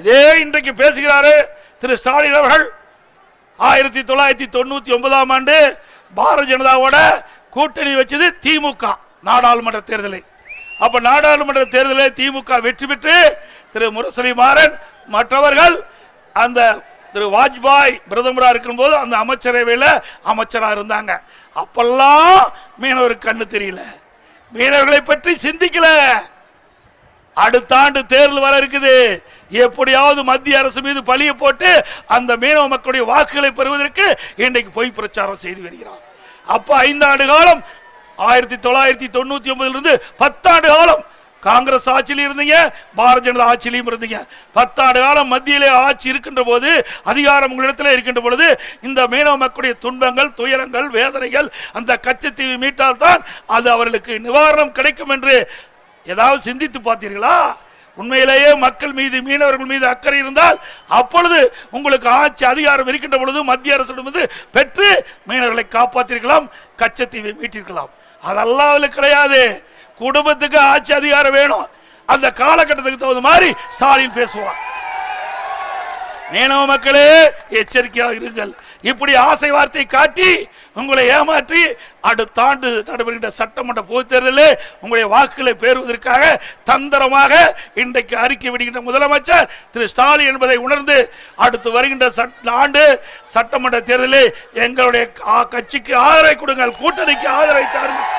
இதே இன்றைக்கு பேசுகிறாரு திரு ஸ்டாலின் அவர்கள். ஆயிரத்தி தொள்ளாயிரத்தி தொண்ணூத்தி ஒன்பதாம் ஆண்டு பாரதிய ஜனதாவோட கூட்டணி வச்சது திமுக நாடாளுமன்ற தேர்தலை. அப்ப நாடாளுமன்ற தேர்தலில் திமுக வெற்றி பெற்று திரு முரசொலி மாறன் மற்றவர்கள் அந்த திரு வாஜ்பாய் பிரதமரா இருக்கும்போது அந்த அமைச்சரவையில் அமைச்சராக இருந்தாங்க. அப்பெல்லாம் மீனவருக்கு கண்ணு தெரியல. மீனவர்களை பற்றி சிந்திக்கல. அடுத்த ஆண்டு தேர்தல் வர இருக்குது. எப்படியாவது மத்திய அரசு மீது பழிய போட்டு அந்த மீனவ மக்களுடைய வாக்குகளை பெறுவதற்கு இன்றைக்கு பொய் பிரச்சாரம் செய்து வருகிறார். அப்ப ஐந்தாண்டு காலம் ஆயிரத்தி தொள்ளாயிரத்தி தொண்ணூத்தி ஒன்பதுல இருந்து பத்தாண்டு காலம் காங்கிரஸ் ஆட்சியிலும் இருந்தீங்க பாரதிய ஜனதா ஆட்சியிலையும் இருந்தீங்க. பத்தாண்டு காலம் மத்தியிலே ஆட்சி இருக்கின்ற போது அதிகாரம் உங்களிடத்தில் இருக்கின்ற பொழுது இந்த மீனவ மக்களுடைய துன்பங்கள் துயரங்கள் வேதனைகள் அந்த கச்சத்தீவு மீட்டால் தான் அது அவர்களுக்கு நிவாரணம் கிடைக்கும் என்று ஏதாவது சிந்தித்து பார்த்தீர்களா? உண்மையிலேயே மக்கள் மீது மீனவர்கள் மீது அக்கறை இருந்தால் அப்பொழுது உங்களுக்கு ஆட்சி அதிகாரம் இருக்கின்ற பொழுது மத்திய அரசிடமிருந்து பெற்று மீனவர்களை காப்பாற்றிருக்கலாம் கச்சத்தீவை மீட்டிருக்கலாம் அதெல்லாம் கிடையாது. குடும்பத்துக்கு ஆட்சி அதிகாரம் வேணும். அந்த காலகட்டத்துக்கு தகுந்த மாதிரி ஸ்டாலின் பேசுவார். மீனவ மக்களே எச்சரிக்கையாக இருங்கள். இப்படி ஆசை வார்த்தை காட்டி உங்களை ஏமாற்றி அடுத்த ஆண்டு நடைபெறுகின்ற சட்டமன்ற பொதுத் தேர்தலில் உங்களுடைய வாக்குகளை பெறுவதற்காக தந்திரமாக இன்றைக்கு அறிக்கை விடுகின்ற முதலமைச்சர் திரு ஸ்டாலின் என்பதை உணர்ந்து அடுத்து வருகின்ற சட்ட ஆண்டு சட்டமன்ற தேர்தலில் எங்களுடைய கட்சிக்கு ஆதரவை கொடுங்கள் கூட்டணிக்கு ஆதரவை தாருங்கள்.